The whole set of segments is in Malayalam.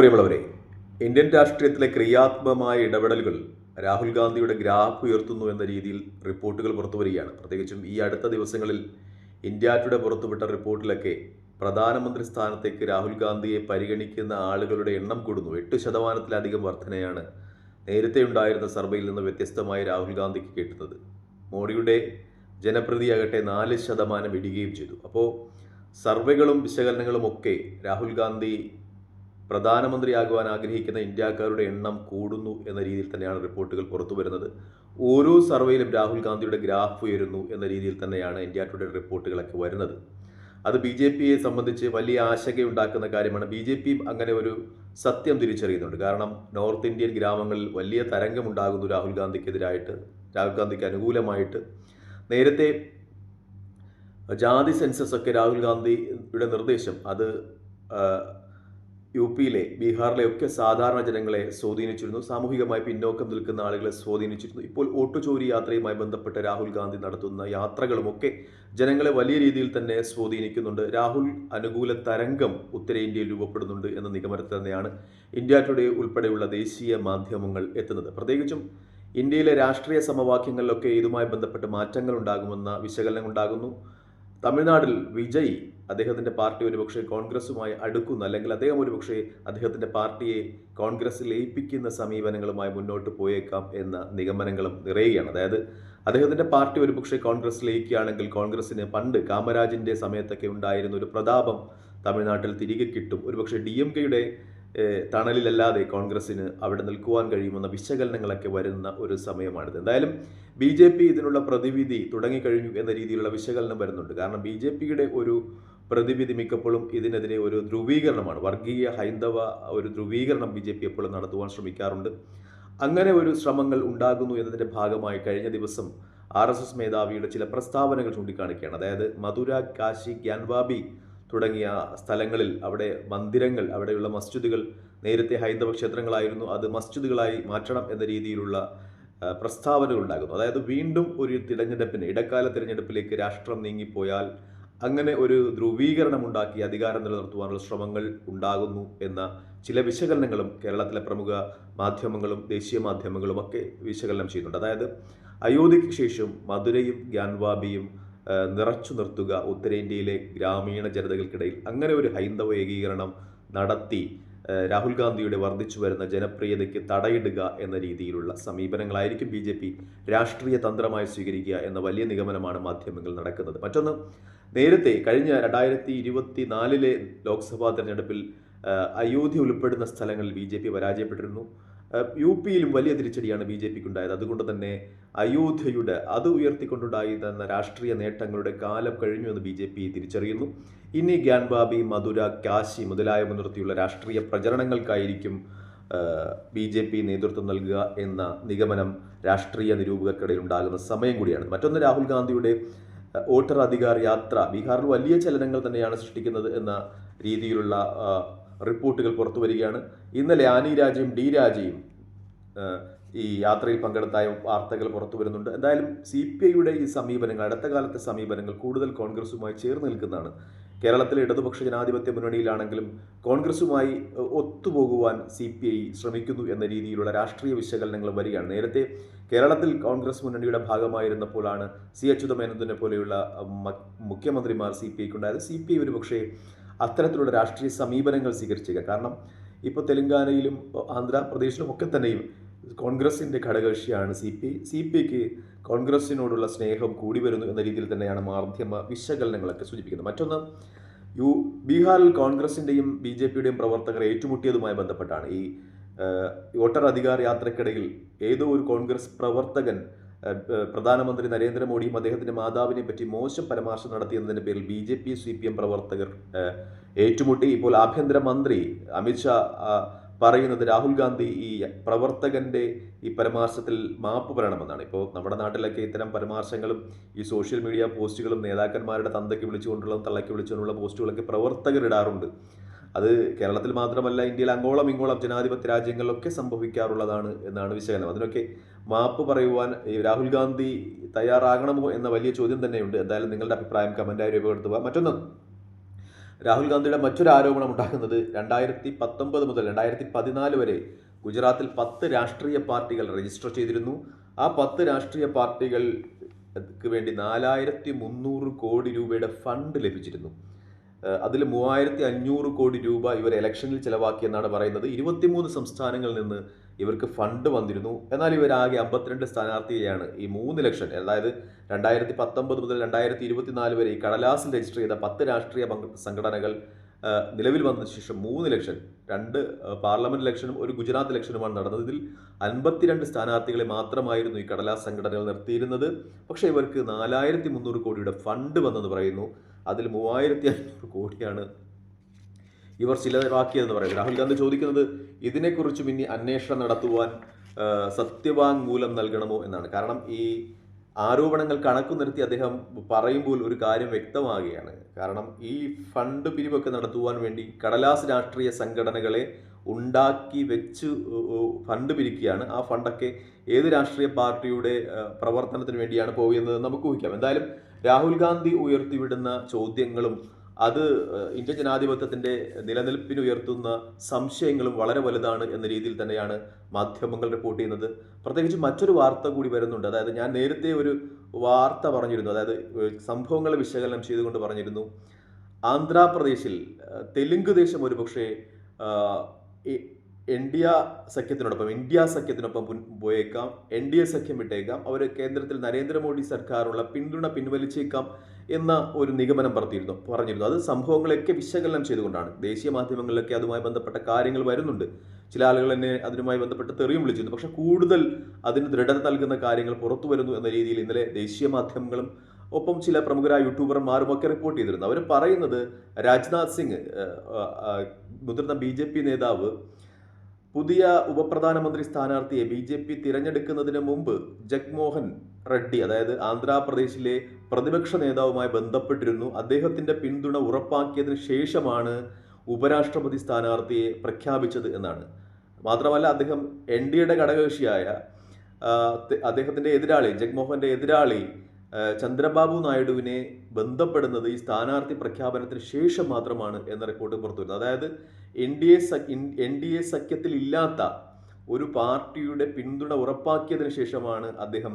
പ്രിയമുള്ളവരെ ഇന്ത്യൻ രാഷ്ട്രീയത്തിലെ ക്രിയാത്മകമായ ഇടപെടലുകൾ രാഹുൽ ഗാന്ധിയുടെ ഗ്രാഫ് ഉയർത്തുന്നു എന്ന രീതിയിൽ റിപ്പോർട്ടുകൾ പുറത്തുവരികയാണ് പ്രത്യേകിച്ചും ഈ അടുത്ത ദിവസങ്ങളിൽ ഇന്ത്യ പുറത്തുവിട്ട റിപ്പോർട്ടിലൊക്കെ പ്രധാനമന്ത്രി സ്ഥാനത്തേക്ക് രാഹുൽ ഗാന്ധിയെ പരിഗണിക്കുന്ന ആളുകളുടെ എണ്ണം കൂടുന്നു. എട്ട് ശതമാനത്തിലധികം വർധനയാണ് നേരത്തെ ഉണ്ടായിരുന്ന സർവേയിൽ നിന്ന് വ്യത്യസ്തമായി രാഹുൽ ഗാന്ധിക്ക് കിട്ടുന്നത്. മോഡിയുടെ ജനപ്രതിയാകട്ടെ നാല് ശതമാനം ഇടുകയും ചെയ്തു. അപ്പോൾ സർവേകളും വിശകലനങ്ങളും ഒക്കെ രാഹുൽ ഗാന്ധി പ്രധാനമന്ത്രിയാകുവാൻ ആഗ്രഹിക്കുന്ന ഇന്ത്യക്കാരുടെ എണ്ണം കൂടുന്നു എന്ന രീതിയിൽ തന്നെയാണ് റിപ്പോർട്ടുകൾ പുറത്തു വരുന്നത്. ഓരോ സർവേയിലും രാഹുൽ ഗാന്ധിയുടെ ഗ്രാഫ് ഉയരുന്നു എന്ന രീതിയിൽ തന്നെയാണ് ഇന്ത്യ ടുഡേ റിപ്പോർട്ടുകളൊക്കെ വരുന്നത്. അത് ബി ജെ പിയെ സംബന്ധിച്ച് വലിയ ആശങ്കയുണ്ടാക്കുന്ന കാര്യമാണ്. ബി ജെ പിയും അങ്ങനെ ഒരു സത്യം തിരിച്ചറിയുന്നുണ്ട്. കാരണം നോർത്ത് ഇന്ത്യൻ ഗ്രാമങ്ങളിൽ വലിയ തരംഗമുണ്ടാകുന്നു രാഹുൽ ഗാന്ധിക്കെതിരായിട്ട്. രാഹുൽ ഗാന്ധിക്ക് അനുകൂലമായിട്ട്. നേരത്തെ ജാതി സെൻസസ് ഒക്കെ രാഹുൽ ഗാന്ധിയുടെ നിർദ്ദേശം. അത് യു പിയിലെ ബീഹാറിലെ ഒക്കെ സാധാരണ ജനങ്ങളെ സ്വാധീനിച്ചിരുന്നു. സാമൂഹികമായി പിന്നോക്കം നിൽക്കുന്ന ആളുകളെ സ്വാധീനിച്ചിരുന്നു. ഇപ്പോൾ ഓട്ടുചോരി യാത്രയുമായി ബന്ധപ്പെട്ട് രാഹുൽ ഗാന്ധി നടത്തുന്ന യാത്രകളുമൊക്കെ ജനങ്ങളെ വലിയ രീതിയിൽ തന്നെ സ്വാധീനിക്കുന്നുണ്ട്. രാഹുൽ അനുകൂല തരംഗം ഉത്തരേന്ത്യയിൽ രൂപപ്പെടുന്നുണ്ട് എന്ന നിഗമനത്തിൽ തന്നെയാണ് ഇന്ത്യ ടുഡേ ഉൾപ്പെടെയുള്ള ദേശീയ മാധ്യമങ്ങൾ എത്തുന്നത്. പ്രത്യേകിച്ചും ഇന്ത്യയിലെ രാഷ്ട്രീയ സമവാക്യങ്ങളിലൊക്കെ ഇതുമായി ബന്ധപ്പെട്ട് മാറ്റങ്ങൾ ഉണ്ടാകുമെന്ന വിശകലനം ഉണ്ടാകുന്നു. തമിഴ്നാട്ടിൽ വിജയ് അദ്ദേഹത്തിന്റെ പാർട്ടി ഒരുപക്ഷെ കോൺഗ്രസുമായി അടുക്കുന്ന അല്ലെങ്കിൽ അദ്ദേഹം ഒരുപക്ഷെ അദ്ദേഹത്തിന്റെ പാർട്ടിയെ കോൺഗ്രസ്സിൽ ലയിപ്പിക്കുന്ന സമീപനങ്ങളുമായി മുന്നോട്ട് പോയേക്കാം എന്ന നിഗമനങ്ങളും നിറയുകയാണ്. അതായത് അദ്ദേഹത്തിന്റെ പാർട്ടി ഒരുപക്ഷെ കോൺഗ്രസ് ലയിക്കുകയാണെങ്കിൽ കോൺഗ്രസിന് പണ്ട് കാമരാജിന്റെ സമയത്തൊക്കെ ഉണ്ടായിരുന്ന ഒരു പ്രതാപം തമിഴ്നാട്ടിൽ തിരികെ കിട്ടും. ഒരുപക്ഷെ ഡി എം കെയുടെ തണലിലല്ലാതെ കോൺഗ്രസിന് അവിടെ നിൽക്കുവാൻ കഴിയുമെന്ന വിശകലനങ്ങളൊക്കെ വരുന്ന ഒരു സമയമാണിത്. എന്തായാലും ബി ജെ പി ഇതിനുള്ള പ്രതിവിധി തുടങ്ങിക്കഴിഞ്ഞു എന്ന രീതിയിലുള്ള വിശകലനം വരുന്നുണ്ട്. കാരണം ബി ജെ പിയുടെ ഒരു പ്രതിവിധി മിക്കപ്പോഴും ഇതിനെതിരെ ഒരു ധ്രുവീകരണമാണ്. വർഗീയ ഹൈന്ദവ ഒരു ധ്രുവീകരണം ബി ജെ പി എപ്പോഴും നടത്തുവാൻ ശ്രമിക്കാറുണ്ട്. അങ്ങനെ ഒരു ശ്രമങ്ങൾ ഉണ്ടാകുന്നു എന്നതിന്റെ ഭാഗമായി കഴിഞ്ഞ ദിവസം ആർ എസ് എസ് മേധാവിയുടെ ചില പ്രസ്താവനകൾ ചൂണ്ടിക്കാണിക്കുകയാണ്. അതായത് മധുര കാശി ഗ്യാൻവാബി തുടങ്ങിയ സ്ഥലങ്ങളിൽ അവിടെ മന്ദിരങ്ങൾ അവിടെയുള്ള മസ്ജിദുകൾ നേരത്തെ ഹൈന്ദവ ക്ഷേത്രങ്ങളായിരുന്നു. അത് മസ്ജിദുകളായി മാറ്റണം എന്ന രീതിയിലുള്ള പ്രസ്താവനകൾ ഉണ്ടാകുന്നു. അതായത് വീണ്ടും ഒരു തിരഞ്ഞെടുപ്പിന് ഇടക്കാല തിരഞ്ഞെടുപ്പിലേക്ക് രാഷ്ട്രം നീങ്ങിപ്പോയാൽ അങ്ങനെ ഒരു ധ്രുവീകരണം ഉണ്ടാക്കി അധികാരം നിലനിർത്തുവാനുള്ള ശ്രമങ്ങൾ ഉണ്ടാകുന്നു എന്ന ചില വിശകലനങ്ങളും കേരളത്തിലെ പ്രമുഖ മാധ്യമങ്ങളും ദേശീയ മാധ്യമങ്ങളും ഒക്കെ വിശകലനം ചെയ്യുന്നുണ്ട്. അതായത് അയോധ്യയ്ക്ക് ശേഷം മധുരയും ഗ്യാൻവാബിയും നിറച്ചു നിർത്തുക ഉത്തരേന്ത്യയിലെ ഗ്രാമീണ ജനതകൾക്കിടയിൽ അങ്ങനെ ഒരു ഹൈന്ദവ ഏകീകരണം നടത്തി രാഹുൽ ഗാന്ധിയുടെ വർദ്ധിച്ചു വരുന്ന ജനപ്രിയതയ്ക്ക് തടയിടുക എന്ന രീതിയിലുള്ള സമീപനങ്ങളായിരിക്കും ബി ജെ പി രാഷ്ട്രീയ തന്ത്രമായി സ്വീകരിക്കുക എന്ന വലിയ നിഗമനമാണ് മാധ്യമങ്ങൾ നടക്കുന്നത്. മറ്റൊന്ന് നേരത്തെ കഴിഞ്ഞ രണ്ടായിരത്തി ഇരുപത്തി നാലിലെ ലോക്സഭാ തെരഞ്ഞെടുപ്പിൽ അയോധ്യ ഉൾപ്പെടുന്ന സ്ഥലങ്ങളിൽ ബി ജെ പി പരാജയപ്പെട്ടിരുന്നു. യു പിയിലും വലിയ തിരിച്ചടിയാണ് ബി ജെ പിക്ക് ഉണ്ടായത് അതുകൊണ്ട് തന്നെ അയോധ്യയുടെ അത് ഉയർത്തിക്കൊണ്ടുണ്ടായിരുന്ന രാഷ്ട്രീയ നേട്ടങ്ങളുടെ കാലം കഴിഞ്ഞു എന്ന് ബി ജെ പി തിരിച്ചറിയുന്നു. ഇനി ഗ്യാൻബാബി മധുര കാശി മുതലായ മുൻനിർത്തിയുള്ള രാഷ്ട്രീയ പ്രചരണങ്ങൾക്കായിരിക്കും ബി ജെ പി നേതൃത്വം നൽകുക എന്ന നിഗമനം രാഷ്ട്രീയ നിരൂപകർക്കിടയിൽ ഉണ്ടാകുന്ന സമയം കൂടിയാണ്. മറ്റൊന്ന് രാഹുൽ ഗാന്ധിയുടെ വോട്ടർ അധികാർ യാത്ര ബീഹാറിൽ വലിയ ചലനങ്ങൾ തന്നെയാണ് സൃഷ്ടിക്കുന്നത് എന്ന രീതിയിലുള്ള റിപ്പോർട്ടുകൾ പുറത്തു വരികയാണ്. ഇന്നലെ ആനി രാജയും ഡി രാജയും ഈ യാത്രയിൽ പങ്കെടുത്തായ വാർത്തകൾ പുറത്തു വരുന്നുണ്ട്. എന്തായാലും സി പി ഐയുടെ ഈ സമീപനങ്ങൾ അടുത്ത കാലത്തെ സമീപനങ്ങൾ കൂടുതൽ കോൺഗ്രസുമായി ചേർന്ന് നിൽക്കുന്നതാണ് കേരളത്തിലെ ഇടതുപക്ഷ ജനാധിപത്യ മുന്നണിയിലാണെങ്കിലും കോൺഗ്രസുമായി ഒത്തുപോകുവാൻ സി പി ഐ ശ്രമിക്കുന്നു എന്ന രീതിയിലുള്ള രാഷ്ട്രീയ വിശകലനങ്ങൾ വരികയാണ്. നേരത്തെ കേരളത്തിൽ കോൺഗ്രസ് മുന്നണിയുടെ ഭാഗമായിരുന്നപ്പോഴാണ് സി അച്യുതമേനന്ദനെ പോലെയുള്ള മുഖ്യമന്ത്രിമാർ സി പി ഐക്കുണ്ടായത്. സി പി ഐ ഒരു പക്ഷേ അത്തരത്തിലുള്ള രാഷ്ട്രീയ സമീപനങ്ങൾ സ്വീകരിച്ചേക്കാം. കാരണം ഇപ്പോൾ തെലങ്കാനയിലും ആന്ധ്രാപ്രദേശിലും ഒക്കെ തന്നെയും കോൺഗ്രസിന്റെ ഘടകകക്ഷിയാണ് സി പി. സി പി ഐക്ക് കോൺഗ്രസിനോടുള്ള സ്നേഹം കൂടി വരുന്നു എന്ന രീതിയിൽ തന്നെയാണ് മാധ്യമ വിശകലനങ്ങളൊക്കെ സൂചിപ്പിക്കുന്നത്. മറ്റൊന്ന് യു ബീഹാറിൽ കോൺഗ്രസിന്റെയും ബി ജെ പിയുടെയും പ്രവർത്തകർ ഏറ്റുമുട്ടിയതുമായി ബന്ധപ്പെട്ടാണ്. ഈ വോട്ടർ അധികാർ യാത്രക്കിടയിൽ ഏതോ ഒരു കോൺഗ്രസ് പ്രവർത്തകൻ പ്രധാനമന്ത്രി നരേന്ദ്രമോദിയും അദ്ദേഹത്തിന്റെ മാതാവിനെ പറ്റി മോശം പരാമർശം നടത്തിയെന്നതിന്റെ പേരിൽ B J P C P M പ്രവർത്തകർ ഏറ്റുമുട്ടി. ഇപ്പോൾ ആഭ്യന്തരമന്ത്രി അമിത്ഷാ പറയുന്നത് രാഹുൽ ഗാന്ധി ഈ പ്രവർത്തകന്റെ ഈ പരാമർശത്തിൽ മാപ്പ് പറയണമെന്നാണ്. ഇപ്പോൾ നമ്മുടെ നാട്ടിലൊക്കെ ഇത്തരം പരാമർശങ്ങളും ഈ സോഷ്യൽ മീഡിയ പോസ്റ്റുകളും നേതാക്കന്മാരുടെ തന്തയ്ക്ക് വിളിച്ചുകൊണ്ടുള്ള തള്ളയ്ക്ക് വിളിച്ചുകൊണ്ടുള്ള പോസ്റ്റുകളൊക്കെ പ്രവർത്തകർ ഇടാറുണ്ട്. അത് കേരളത്തിൽ മാത്രമല്ല ഇന്ത്യയിൽ അങ്ങോളം ഇങ്ങോളം ജനാധിപത്യ രാജ്യങ്ങളിലൊക്കെ സംഭവിക്കാറുള്ളതാണ് എന്നാണ് വിശകലനം. അതിനൊക്കെ മാപ്പ് പറയുവാൻ രാഹുൽ ഗാന്ധി തയ്യാറാകണമോ എന്ന വലിയ ചോദ്യം തന്നെയുണ്ട്. എന്തായാലും നിങ്ങളുടെ അഭിപ്രായം കമന്റായി രൂപപ്പെടുത്തുക മറ്റൊന്ന് രാഹുൽ ഗാന്ധിയുടെ മറ്റൊരു ആരോപണം ഉണ്ടാക്കുന്നത് രണ്ടായിരത്തി പത്തൊമ്പത് മുതൽ രണ്ടായിരത്തി പതിനാല് വരെ ഗുജറാത്തിൽ പത്ത് രാഷ്ട്രീയ പാർട്ടികൾ രജിസ്റ്റർ ചെയ്തിരുന്നു. ആ പത്ത് രാഷ്ട്രീയ പാർട്ടികൾക്ക് വേണ്ടി നാലായിരത്തി മുന്നൂറ് കോടി രൂപയുടെ ഫണ്ട് ലഭിച്ചിരുന്നു. അതിൽ മൂവായിരത്തി അഞ്ഞൂറ് കോടി രൂപ ഇവർ ഇലക്ഷനിൽ ചിലവാക്കിയെന്നാണ് പറയുന്നത്. ഇരുപത്തിമൂന്ന് സംസ്ഥാനങ്ങളിൽ നിന്ന് ഇവർക്ക് ഫണ്ട് വന്നിരുന്നു. എന്നാൽ ഇവരാകെ അമ്പത്തിരണ്ട് സ്ഥാനാർത്ഥിയെയാണ് ഈ മൂന്ന് ലക്ഷം. അതായത് രണ്ടായിരത്തി പത്തൊമ്പത് മുതൽ രണ്ടായിരത്തി ഇരുപത്തിനാല് വരെ ഈ കടലാസിൽ രജിസ്റ്റർ ചെയ്ത പത്ത് രാഷ്ട്രീയ സംഘടനകൾ നിലവിൽ വന്നതിന് ശേഷം മൂന്ന് ലക്ഷം രണ്ട് പാർലമെന്റ് ഇലക്ഷനും ഒരു ഗുജറാത്ത് ഇലക്ഷനുമാണ് നടന്നത്. ഇതിൽ അൻപത്തിരണ്ട് സ്ഥാനാർത്ഥികളെ മാത്രമായിരുന്നു ഈ കടലാസ് സംഘടനകൾ നിർത്തിയിരുന്നത്. പക്ഷേ ഇവർക്ക് നാലായിരത്തി മുന്നൂറ് കോടിയുടെ ഫണ്ട് വന്നെന്ന് പറയുന്നു. അതിൽ മൂവായിരത്തി അഞ്ഞൂറ് കോടിയാണ് ഇവർ ചിലവാക്കിയതെന്ന് പറയുന്നത്. രാഹുൽ ഗാന്ധി ചോദിക്കുന്നത് ഇതിനെക്കുറിച്ചും ഇനി അന്വേഷണം നടത്തുവാൻ സത്യവാങ്മൂലം നൽകണമോ എന്നാണ്. കാരണം ഈ ആരോപണങ്ങൾ കണക്കു നിർത്തി അദ്ദേഹം പറയുമ്പോൾ ഒരു കാര്യം വ്യക്തമാകുകയാണ്. കാരണം ഈ ഫണ്ട് പിരിവൊക്കെ നടത്തുവാൻ വേണ്ടി കടലാസ് രാഷ്ട്രീയ സംഘടനകളെ ഉണ്ടാക്കി വെച്ച് ഫണ്ട് പിരിക്കുകയാണ്. ആ ഫണ്ടൊക്കെ ഏത് രാഷ്ട്രീയ പാർട്ടിയുടെ പ്രവർത്തനത്തിന് വേണ്ടിയാണ് പോകുന്നത് നമുക്ക് ഊഹിക്കാം. എന്തായാലും രാഹുൽ ഗാന്ധി ഉയർത്തിവിടുന്ന ചോദ്യങ്ങളും അത് ഇന്ത്യ ഇന്ത്യൻ നിലനിൽപ്പിനുയർത്തുന്ന സംശയങ്ങളും വളരെ വലുതാണ് എന്ന രീതിയിൽ തന്നെയാണ് മാധ്യമങ്ങൾ റിപ്പോർട്ട് ചെയ്യുന്നത്. പ്രത്യേകിച്ച് മറ്റൊരു വാർത്ത കൂടി വരുന്നുണ്ട്. അതായത് ഞാൻ നേരത്തെ ഒരു വാർത്ത പറഞ്ഞിരുന്നു. അതായത് സംഭവങ്ങളെ വിശകലനം ചെയ്തുകൊണ്ട് പറഞ്ഞിരുന്നു. ആന്ധ്രാപ്രദേശിൽ തെലുങ്ക് ദേശം ഒരുപക്ഷെ ആഹ്, ഡി ഇന്ത്യ സഖ്യത്തിനോടൊപ്പം ഇന്ത്യ സഖ്യത്തിനൊപ്പം പോയേക്കാം. എൻ ഡി എ സഖ്യം വിട്ടേക്കാം. അവർ കേന്ദ്രത്തിൽ നരേന്ദ്രമോദി സർക്കാരുള്ള പിന്തുണ പിൻവലിച്ചേക്കാം എന്ന ഒരു നിഗമനം പറഞ്ഞിരുന്നു പറഞ്ഞിരുന്നു. അത് സംഭവങ്ങളെയൊക്കെ വിശകലനം ചെയ്തുകൊണ്ടാണ്. ദേശീയ മാധ്യമങ്ങളിലൊക്കെ അതുമായി ബന്ധപ്പെട്ട കാര്യങ്ങൾ വരുന്നുണ്ട്. ചില ആളുകൾ തന്നെ അതിനുമായി ബന്ധപ്പെട്ട് തെറിയും വിളിച്ചിരുന്നു. പക്ഷെ കൂടുതൽ അതിന് ദൃഢത നൽകുന്ന കാര്യങ്ങൾ പുറത്തു വരുന്നു എന്ന രീതിയിൽ ഇന്നലെ ദേശീയ മാധ്യമങ്ങളും ഒപ്പം ചില പ്രമുഖരായ യൂട്യൂബർമാരും ഒക്കെ റിപ്പോർട്ട് ചെയ്തിരുന്നു. അവർ പറയുന്നത് രാജ്നാഥ് സിംഗ് മുതിർന്ന ബി നേതാവ് പുതിയ ഉപപ്രധാനമന്ത്രി സ്ഥാനാർത്ഥിയെ ബി ജെ പി തിരഞ്ഞെടുക്കുന്നതിന് മുമ്പ് ജഗ്മോഹൻ റെഡ്ഡി അതായത് ആന്ധ്രാപ്രദേശിലെ പ്രതിപക്ഷ നേതാവുമായി ബന്ധപ്പെട്ടിരുന്നു. അദ്ദേഹത്തിന്റെ പിന്തുണ ഉറപ്പാക്കിയതിനു ശേഷമാണ് ഉപരാഷ്ട്രപതി സ്ഥാനാർത്ഥിയെ പ്രഖ്യാപിച്ചത് എന്നാണ്. മാത്രമല്ല അദ്ദേഹം എൻ ഡി എയുടെ ഘടകകക്ഷിയായ അദ്ദേഹത്തിന്റെ എതിരാളി ജഗ്മോഹന്റെ എതിരാളി ചന്ദ്രബാബു നായിഡുവിനെ ബന്ധപ്പെടുന്നത് ഈ സ്ഥാനാർത്ഥി പ്രഖ്യാപനത്തിന് ശേഷം മാത്രമാണ് എന്ന റിപ്പോർട്ട് പുറത്തു വരുന്നത് അതായത് N D A N D A സഖ്യത്തിൽ ഇല്ലാത്ത ഒരു പാർട്ടിയുടെ പിന്തുണ ഉറപ്പാക്കിയതിന് ശേഷമാണ് അദ്ദേഹം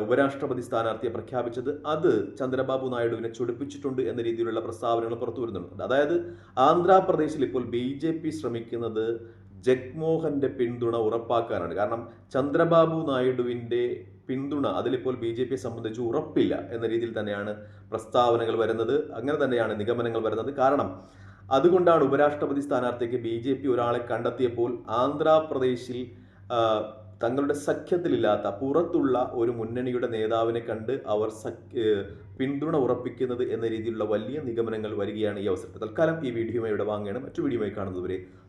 ഉപരാഷ്ട്രപതി സ്ഥാനാർത്ഥിയെ പ്രഖ്യാപിച്ചത്. അത് ചന്ദ്രബാബു നായിഡുവിനെ ചൊടിപ്പിച്ചിട്ടുണ്ട് എന്ന രീതിയിലുള്ള പ്രസ്താവനകൾ പുറത്തു വരുന്നുണ്ട് അതായത് ആന്ധ്രാപ്രദേശിൽ ഇപ്പോൾ ബി ജെ പി ശ്രമിക്കുന്നത് ജഗ്മോഹന്റെ പിന്തുണ ഉറപ്പാക്കാനാണ്. കാരണം ചന്ദ്രബാബു നായിഡുവിന്റെ പിന്തുണ അതിലിപ്പോൾ ബി ജെ പിയെ സംബന്ധിച്ച് ഉറപ്പില്ല എന്ന രീതിയിൽ തന്നെയാണ് പ്രസ്താവനകൾ വരുന്നത്. അങ്ങനെ തന്നെയാണ് നിഗമനങ്ങൾ വരുന്നത്. കാരണം അതുകൊണ്ടാണ് ഉപരാഷ്ട്രപതി സ്ഥാനാർത്ഥിക്ക് ബി ജെ പി ഒരാളെ കണ്ടെത്തിയപ്പോൾ ആന്ധ്രാപ്രദേശിൽ തങ്ങളുടെ സഖ്യത്തിലില്ലാത്ത പുറത്തുള്ള ഒരു മുന്നണിയുടെ നേതാവിനെ കണ്ട് അവർ പിന്തുണ ഉറപ്പിക്കുന്നത് എന്ന രീതിയിലുള്ള വലിയ നിഗമനങ്ങൾ വരികയാണ് ഈ അവസരത്തിൽ. തൽക്കാലം ഈ വീഡിയോയുമായി ഇവിടെ വാങ്ങുകയാണ്. മറ്റു വീഡിയോയുമായി കാണുന്നതുവരെ